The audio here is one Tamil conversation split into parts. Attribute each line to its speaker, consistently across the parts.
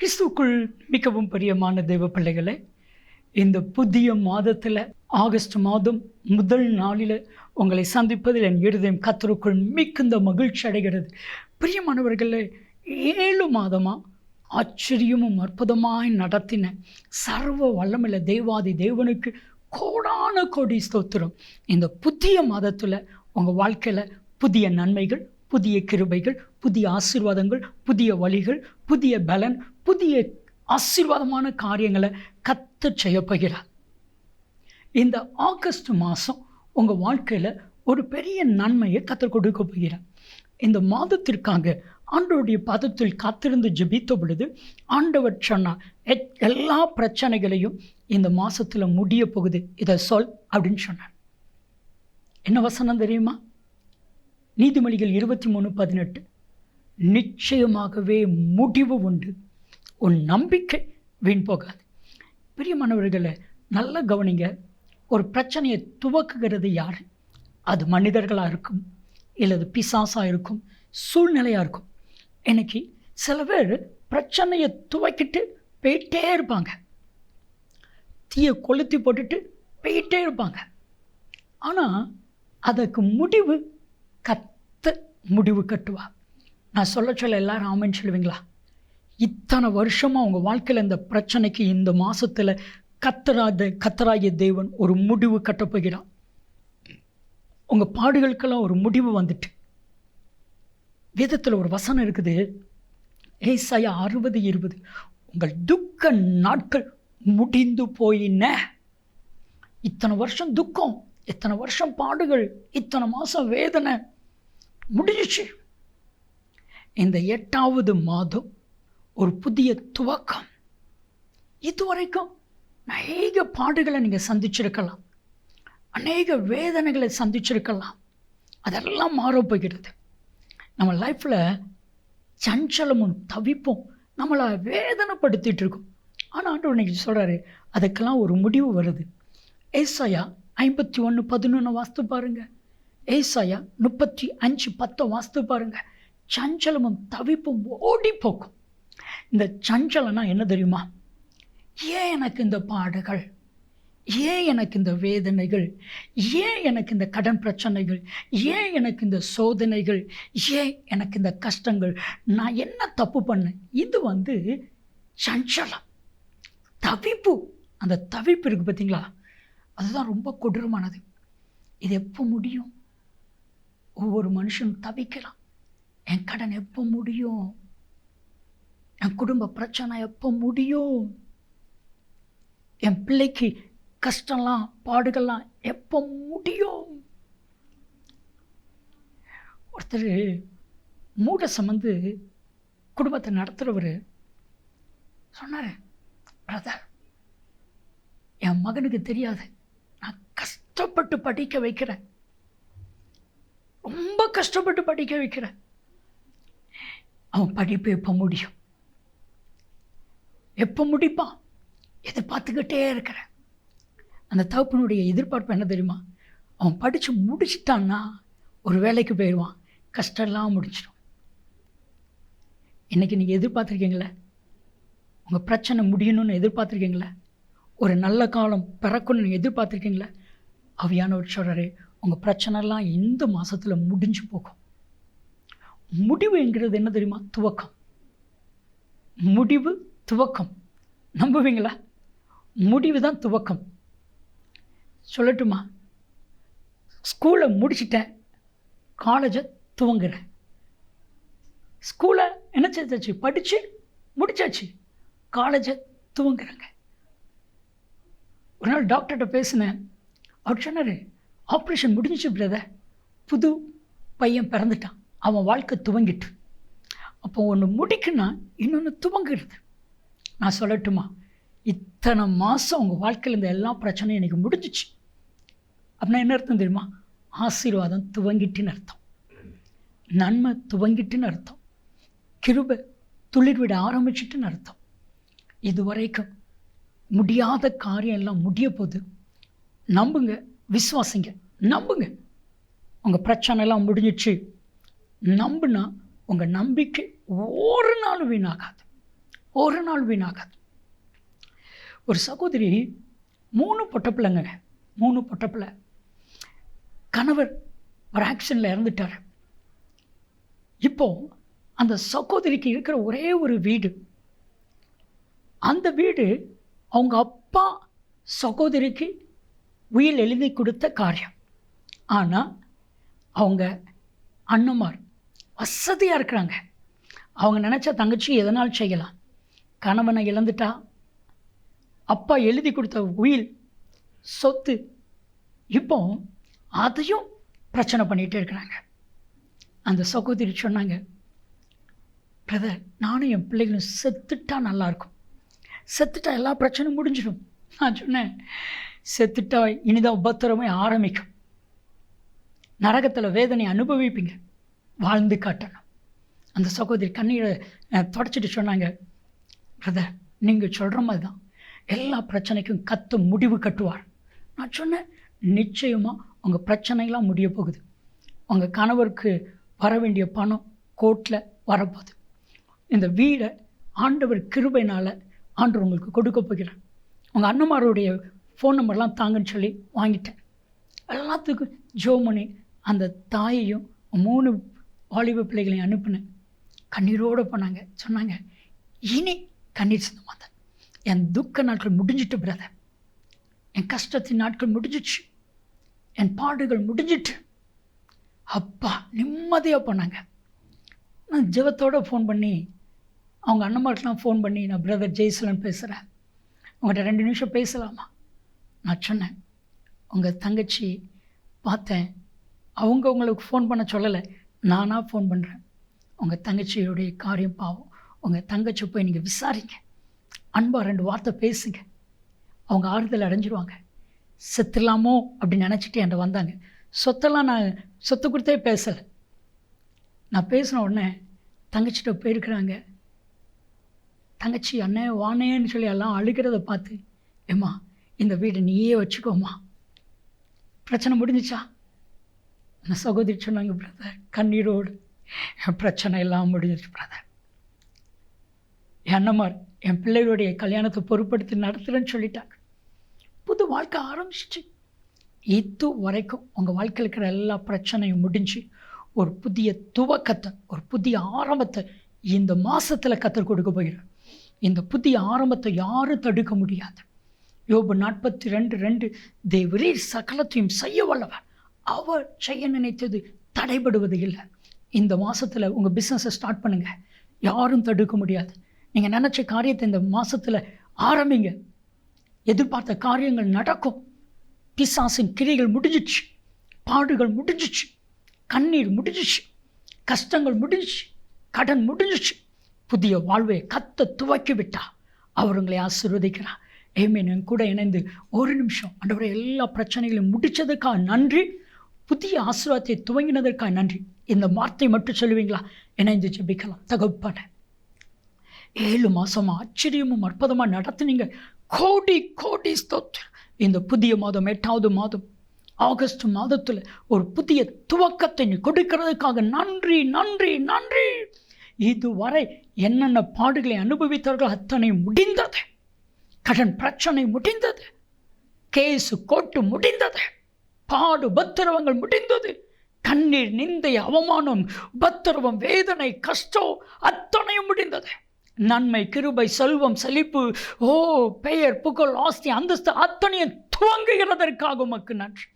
Speaker 1: கிறிஸ்துக்குள் மிகவும் பிரியமான தெய்வ பிள்ளைகளே இந்த புதிய மாதத்தில் ஆகஸ்ட் மாதம் முதல் நாளில் உங்களை சந்திப்பதில் என் இருதயம் கத்தருக்குள் மிகுந்த மகிழ்ச்சி அடைகிறது. பிரியமானவர்களே ஏழு மாதமாக ஆச்சரியமும் அற்புதமாய் நடத்தின சர்வ வல்லமில்ல தெய்வாதி தேவனுக்கு கோடான கோடி ஸ்தோத்திரம். இந்த புதிய மாதத்தில் உங்கள் வாழ்க்கையில் புதிய நன்மைகள் புதிய கிருபைகள் புதிய ஆசீர்வாதங்கள் புதிய வழிகள் புதிய பலன் புதிய ஆசீர்வாதமான காரியங்களை கத்த செய்யப்போகிறார். இந்த ஆகஸ்ட் மாதம் உங்கள் வாழ்க்கையில் ஒரு பெரிய நன்மையை கற்றுக் கொடுக்க போகிறார். இந்த மாதத்திற்காக ஆண்டவருடைய பதத்தில் காத்திருந்து ஜெபித்த பொழுது ஆண்டவர் சொன்னார் எல்லா பிரச்சனைகளையும் இந்த மாதத்தில் முடிய போகுது. இதை சொல் அப்படின்னு சொன்னார். என்ன வசனம் தெரியுமா? நீதிமொழிகள் இருபத்தி மூணு பதினெட்டு நிச்சயமாகவே முடிவு உண்டு. உன் நம்பிக்கை வீண் போகாது. பிரியமானவர்களை நல்லா கவனிங்க. ஒரு பிரச்சனையை துவக்குகிறது யார்? அது மனிதர்களாக இருக்கும் இல்லது பிசாசாக இருக்கும் சூழ்நிலையாக இருக்கும். இன்னைக்கு சில பேர் பிரச்சனையை துவக்கிட்டு போயிட்டே இருப்பாங்க. தீயை கொளுத்தி போட்டுட்டு போயிட்டே இருப்பாங்க. ஆனால் அதற்கு முடிவு கத்த முடிவு கட்டுவா. நான் சொல்ல சொல்ல எல்லாரும் ஆமென்னு சொல்லுவீங்களா? இத்தனை வருஷமாக அவங்க வாழ்க்கையில் இந்த பிரச்சனைக்கு இந்த மாதத்தில் கத்தராத கத்தராகிய தேவன் ஒரு முடிவு கட்டப்போகிறான் உங்கள் பாடுகளுக்கெல்லாம் ஒரு முடிவு வந்துட்டு. வேதத்தில் ஒரு வசனம் இருக்குது. ஏசாயா அறுபது இருபது. உங்கள் துக்க நாட்கள் முடிந்து போயின. இத்தனை வருஷம் துக்கம் இத்தனை வருஷம் பாடுகள் இத்தனை மாதம் வேதனை முடிஞ்சிச்சு. இந்த எட்டாவது மாதம் ஒரு புதிய துவக்கம். இதுவரைக்கும் அநேக பாடுகளை நீங்கள் சந்திச்சிருக்கலாம். அநேக வேதனைகளை சந்திச்சிருக்கலாம். அதெல்லாம் மாறப்போகிறது நம்ம லைஃப்பில் சஞ்சலமும் தவிப்பும் நம்மளை வேதனைப்படுத்திட்டு இருக்கோம். ஆனால் ஆண்டு இன்னைக்கு சொல்கிறாரு அதுக்கெல்லாம் ஒரு முடிவு வருது. ஏசாயா ஐம்பத்தி ஒன்று பதினொன்று வாஸ்து பாருங்கள் ஏசாயா முப்பத்தி அஞ்சு பத்தை வாஸ்து பாருங்க. சஞ்சலமும் தவிப்பும் ஓடி போக்கும் இந்த சஞ்சலனா என்ன தெரியுமா? ஏன் எனக்கு இந்த பாடுகள்? ஏன் எனக்கு இந்த வேதனைகள்? ஏன் எனக்கு இந்த கடன் பிரச்சனைகள்? ஏன் எனக்கு இந்த சோதனைகள்? ஏன் எனக்கு இந்த கஷ்டங்கள்? நான் என்ன தப்பு பண்ணேன்? இது வந்து சஞ்சலம். தவிப்பு. அந்த தவிப்பு இருக்குது பார்த்தீங்களா அதுதான் ரொம்ப கொடூரமானது. இது எப்போ முடியும்? ஒவ்வொரு மனுஷனும் தவிக்கலாம். என் கடன் எப்போ முடியும்? என் குடும்ப பிரச்சனை எப்போ முடியும்? என் பிள்ளைக்கு கஷ்டம்லாம் பாடுகள்லாம் எப்போ முடியும்? ஒருத்தர் மூட சமந்து குடும்பத்தை நடத்துகிறவர் சொன்னார் பிரதர் என் மகனுக்கு தெரியாது. நான் கஷ்டப்பட்டு படிக்க வைக்கிறேன். ரொம்ப கஷ்டப்பட்டு படிக்க வைக்கிறேன். அவன் படிப்பு எப்போ முடியும்? எப்போ முடிப்பான்? எதிர்பார்த்துக்கிட்டே இருக்கிறேன் அந்த தகப்பனுடைய எதிர்பார்ப்பு என்ன தெரியுமா? அவன் படித்து முடிச்சிட்டான்னா ஒரு வேலைக்கு போயிடுவான். கஷ்டம்லாம் முடிச்சிடும் இன்றைக்கி நீங்கள் எதிர்பார்த்துருக்கீங்களே? உங்கள் பிரச்சனை முடியணும்னு எதிர்பார்த்துருக்கீங்களே? ஒரு நல்ல காலம் பிறக்கணும்னு எதிர்பார்த்துருக்கீங்களே? அவியானவர் சொல்கிறாரு உங்கள் பிரச்சனைலாம் இந்த மாதத்தில் முடிஞ்சு போகும். முடிவுங்கிறது என்ன தெரியுமா? துவக்கம். முடிவு துவக்கம். நம்புவீங்களா? முடிவு தான் துவக்கம். சொல்லட்டுமா? ஸ்கூலை முடிச்சிட்டேன். காலேஜை துவங்குறேன். ஸ்கூலை என்ன செஞ்சாச்சு? படித்து முடிச்சாச்சு. காலேஜை துவங்குறேங்க. ஒரு நாள் டாக்டர்கிட்ட பேசினேன். அவர் சொன்னார் ஆப்ரேஷன் முடிஞ்சிச்சு பிரதர். புது பையன் பிறந்துட்டான். அவன் வாழ்க்கை துவங்கிட்டு. அப்போ ஒன்று முடிக்குன்னா இன்னொன்று துவங்குறது. நான் சொல்லட்டுமா? இத்தனை மாதம் உங்கள் வாழ்க்கையில் இந்த எல்லா பிரச்சனையும் எனக்கு முடிஞ்சிச்சு. அப்படின்னா என்ன அர்த்தம் தெரியுமா? ஆசீர்வாதம் துவங்கிட்டுன்னு அர்த்தம். நன்மை துவங்கிட்டுன்னு அர்த்தம். கிருபை துளிர் விட ஆரம்பிச்சிட்டுன்னு அர்த்தம். இது வரைக்கும் முடியாத காரியம் எல்லாம் முடிய போது நம்புங்க விசுவாசிங்க நம்புங்க. உங்கள் பிரச்சனை எல்லாம் முடிஞ்சிச்சு. நம்புனா உங்கள் நம்பிக்கை ஒரு நாளும் வீணாகாது. ஒரு நாள் வீணாகாது. ஒரு சகோதரி மூணு பொட்டப்பிள்ளைங்க மூணு பொட்டப்பிள்ளை கணவர் ஒரு ஆக்ஷனில் இறந்துட்டார். இப்போ அந்த சகோதரிக்கு இருக்கிற ஒரே ஒரு வீடு. அந்த வீடு அவங்க அப்பா சகோதரிக்கு உயிர் எழுதி கொடுத்த காரியம். ஆனால் அவங்க அண்ணமார் வசதியாக இருக்கிறாங்க. அவங்க நினச்ச தங்கச்சி எதனால் செய்யலாம். கணவனை இழந்துட்டா? அப்பா எழுதி கொடுத்த உயில் சொத்து இப்போ அதையும் பிரச்சனை பண்ணிகிட்டே இருக்கிறாங்க. அந்த சகோதரி சொன்னாங்க பிரதர் நானும் என் பிள்ளைகளும் செத்துட்டா நல்லாயிருக்கும் செத்துட்டா எல்லா பிரச்சனையும் முடிஞ்சிடும். நான் சொன்னேன் செத்துட்டா இனிதான் உபத்திரமே ஆரம்பிக்கும். நரகத்தில் வேதனை அனுபவிப்பீங்க. வாழ்ந்து காட்டணும். அந்த சகோதரி கண்ணீரை தொடச்சிட்டு சொன்னாங்க பிரதர் நீங்கள் சொல்கிற மாதிரி தான் எல்லா பிரச்சனைக்கும் கற்று முடிவு கட்டுவார். நான் சொன்னேன் நிச்சயமாக உங்கள் பிரச்சனைலாம் முடிய போகுது. உங்கள் கணவருக்கு வர வேண்டிய பணம் கோர்ட்டில் வரப்போகுது. இந்த வீடை ஆண்டவர் கிருபைனால் ஆண்டவர் உங்களுக்கு கொடுக்க போகிறார். உங்கள் அண்ணமாருடைய ஃபோன் நம்பர்லாம் தாங்கன்னு சொல்லி வாங்கிட்டேன். எல்லாத்துக்கும் ஜோமணி அந்த தாயையும் மூணு வாலிப பிள்ளைகளையும் அனுப்புனேன். கண்ணீரோடு போனாங்க. சொன்னாங்க இனி கண்ணீர் சிந்த மாட்டேன் என் துக்க நாட்கள் முடிஞ்சிட்டு பிரதர். என் கஷ்டத்தின் நாட்கள் முடிஞ்சிச்சு. என் பாடுகள் முடிஞ்சிட்டு. அப்பா நிம்மதியாக போனாங்க. நான் ஜெபத்தோட ஃபோன் பண்ணி அவங்க அண்ணம்மாருக்கெலாம் ஃபோன் பண்ணி நான் பிரதர் ஜெய்சலன் பேசுகிறேன் உங்கள்கிட்ட ரெண்டு நிமிஷம் பேசலாமா? நான் சொன்னேன். உங்கள் தங்கச்சி பார்த்தேன். அவங்க உங்களுக்கு ஃபோன் பண்ண சொல்லலை. நானாக ஃபோன் பண்ணுறேன் உங்கள் தங்கச்சியுடைய காரியம் பாவம். உங்கள் தங்கச்சி போய் நீங்கள் விசாரிங்க. அன்பா ரெண்டு வார்த்தை பேசுங்க. அவங்க ஆறுதல் அடைஞ்சிருவாங்க. செத்துடலாமோ அப்படின்னு நினச்சிட்டு என்கிட்ட வந்தாங்க. சொத்தெல்லாம் நான் சொத்து கொடுத்தே பேசலை. நான் பேசின உடனே தங்கச்சிட்ட போயிருக்கிறாங்க. தங்கச்சி அண்ணே வானேன்னு சொல்லி எல்லாம் அழுகிறத பார்த்து ஏம்மா இந்த வீடை நீயே வச்சுக்கோம்மா. பிரச்சனை முடிஞ்சிச்சா? நான் சகோதரி சொன்னாங்க பிரதர் கண்ணீரோடு. பிரச்சனை எல்லாம் முடிஞ்சிச்சு பிரதர் அண்ணம்மார் என் பிள்ளைகளுடைய கல்யாணத்தை பொருட்படுத்தி நடத்துகிறேன்னு சொல்லிட்டாங்க. புது வாழ்க்கை ஆரம்பிச்சிச்சு. இது வரைக்கும் உங்கள் வாழ்க்கையில் இருக்கிற எல்லா பிரச்சனையும் முடிஞ்சு ஒரு புதிய துவக்கத்தை ஒரு புதிய ஆரம்பத்தை இந்த மாசத்துல கத்தர் கொடுக்க போகிறார் இந்த புதிய ஆரம்பத்தை யாரும் தடுக்க முடியாது. யோபு நாற்பத்தி ரெண்டு ரெண்டு தேவரீர் சகலத்தையும் செய்ய வல்லவர். அவர் செய்ய நினைத்தது தடைபடுவது இல்லை. இந்த மாசத்துல உங்கள் பிஸ்னஸை ஸ்டார்ட் பண்ணுங்க. யாரும் தடுக்க முடியாது. நீங்கள் நினச்ச காரியத்தை இந்த மாதத்தில் ஆரம்பிங்க. எதிர்பார்த்த காரியங்கள் நடக்கும். பிசாசின் கிரிகள் முடிஞ்சிச்சு. பாடுகள் முடிஞ்சிச்சு. கண்ணீர் முடிஞ்சிச்சு. கஷ்டங்கள் முடிஞ்சிச்சு. கடன் முடிஞ்சிச்சு. புதிய வாழ்வை கத்த துவக்கி விட்டா. அவர் உங்களை ஆசீர்வதிக்கிறார். ஏமேன் என் கூட இணைந்து ஒரு நிமிஷம். ஆண்டவரே எல்லா பிரச்சனைகளையும் முடித்ததுக்காக நன்றி. புதிய ஆசீர்வாதத்தை துவங்கினதற்காக நன்றி. இந்த வார்த்தை மட்டும் சொல்லுவீங்களா? இணைந்து ஜெபிக்கலாம். தகப்பான ஏழு மாசமா ஆச்சரியமும் அற்புதமாக நடத்துனீங்க. கோடி கோடி ஸ்தோத்திரம். இந்த புதிய மாதம் எட்டாவது மாதம் ஆகஸ்ட் மாதத்தில் ஒரு புதிய துவக்கத்தை நீ கொடுக்கிறதுக்காக நன்றி நன்றி நன்றி. இதுவரை என்னென்ன பாடுகளை அனுபவித்தார்கள் அத்தனை முடிந்தது. கடன் பிரச்சனை முடிந்தது. கேஸு கோட்டு முடிந்தது. பாடு பத்திரவங்கள் முடிந்தது. கண்ணீர் நிந்தை அவமானம் பத்திரவம் வேதனை கஷ்டம் அத்தனையும் முடிந்தது. நன்மை கிருபை செல்வம் செழிப்பு. ஓ பெயர் புகழ் ஆஸ்தி அந்தஸ்து அத்தனையும் துவங்குகிறதற்காக உமக்கு நன்றி.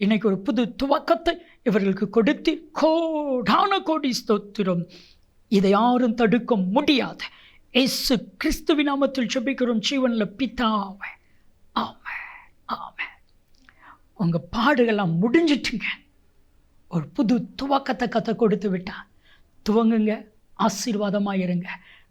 Speaker 1: இன்னைக்கு ஒரு புது துவக்கத்தை இவர்களுக்கு கொடுத்து கோடான கோடி ஸ்தோத்திரம். இதை யாரும் தடுக்க முடியாது. இயேசு கிறிஸ்துவின் நாமத்தில் ஜெபிக்கிறோம். ஜீவனில் பித்தாவ ஆம ஆம உங்கள் பாடுகள்லாம் முடிஞ்சிட்டுங்க. ஒரு புது துவக்கத்தை கத்தை கொடுத்து விட்டா துவங்குங்க. ஆசீர்வாதமாக இருங்க